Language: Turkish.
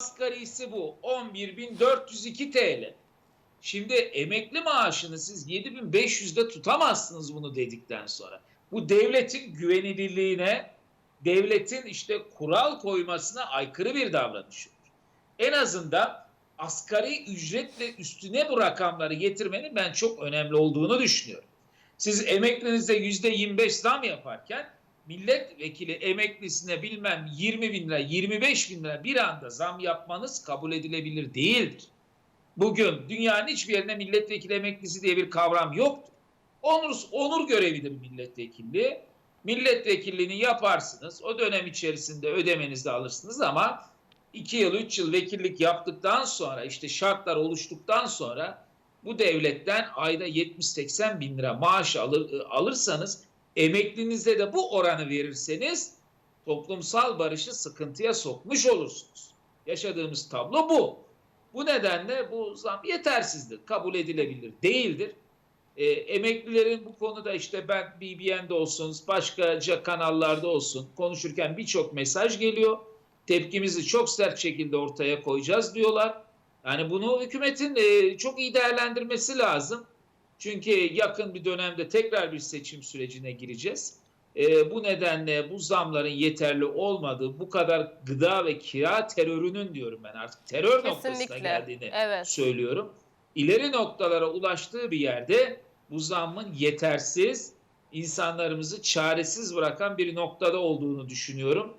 asgarisi bu 11.402 TL. Şimdi emekli maaşını siz 7.500'de tutamazsınız bunu dedikten sonra. Bu devletin güvenilirliğine, devletin işte kural koymasına aykırı bir davranış. En azından asgari ücretle üstüne bu rakamları getirmenin ben çok önemli olduğunu düşünüyorum. Siz emeklinize yüzde 25 zam yaparken milletvekili emeklisine bilmem 20 bin lira, 25 bin lira bir anda zam yapmanız kabul edilebilir değildir. Bugün dünyanın hiçbir yerinde milletvekili emeklisi diye bir kavram yoktur. Onur, onur görevidir milletvekilliği. Milletvekilliğini yaparsınız. O dönem içerisinde ödemenizi de alırsınız ama 2 yıl, 3 yıl vekillik yaptıktan sonra işte şartlar oluştuktan sonra bu devletten ayda 70-80 bin lira maaş alır, alırsanız emeklinize de bu oranı verirseniz toplumsal barışı sıkıntıya sokmuş olursunuz. Yaşadığımız tablo bu. Bu nedenle bu zam yetersizdir, kabul edilebilir değildir. E, emeklilerin bu konuda işte ben BBN'de olsun, başkaca kanallarda olsun konuşurken birçok mesaj geliyor. Tepkimizi çok sert şekilde ortaya koyacağız diyorlar. Yani bunu hükümetin e, çok iyi değerlendirmesi lazım. Çünkü yakın bir dönemde tekrar bir seçim sürecine gireceğiz. E, bu nedenle bu zamların yeterli olmadığı, bu kadar gıda ve kira terörünün diyorum ben artık terör noktasına Kesinlikle. geldiğini Evet. söylüyorum. İleri noktalara ulaştığı bir yerde bu zammın yetersiz, insanlarımızı çaresiz bırakan bir noktada olduğunu düşünüyorum.